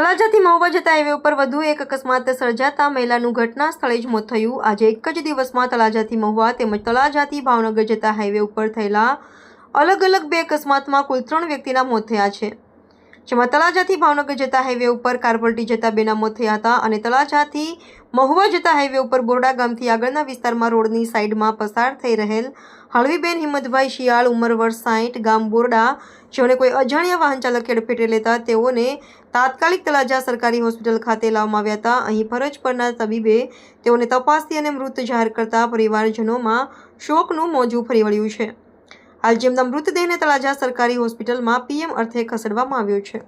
તળાજાથી મહુવા જતા હાઈવે ઉપર વધુ એક અકસ્માત સર્જાતા મહિલાનું ઘટના સ્થળે જ મોત થયું. આજે એક જ દિવસમાં તળાજાથી મહુવા તેમજ તળાજાથી ભાવનગર જતા હાઈવે ઉપર થયેલા અલગ અલગ બે અકસ્માતમાં કુલ ત્રણ વ્યક્તિના મોત થયા છે. જેમાં તળાજાથી ભાવનગર જતા હાઈવે ઉપર કાર પલટી જતા બેના મોત થયા હતા અને તળાજાથી મહુવા જતા હાઈવે ઉપર બોરડા ગામથી આગળના વિસ્તારમાં રોડની સાઈડમાં પસાર થઈ રહેલ હળવીબેન હિંમતભાઈ શિયાળ, ઉંમર વર્ષ સાઠ ગામ બોરડા, જેઓને કોઈ અજાણ્યા વાહન ચાલકે અડફેટે લેતા તેઓને તાત્કાલિક તળાજા સરકારી હોસ્પિટલ ખાતે લાવવામાં આવ્યા હતા. અહીં ફરજ પરના તબીબે તેઓને તપાસથી અને મૃત જાહેર કરતા પરિવારજનોમાં શોકનું મોજું ફરી વળ્યું છે. હાલ જેમના મૃતદેહને તળાજા સરકારી હોસ્પિટલમાં પીએમ અર્થે ખસેડવામાં આવ્યો છે.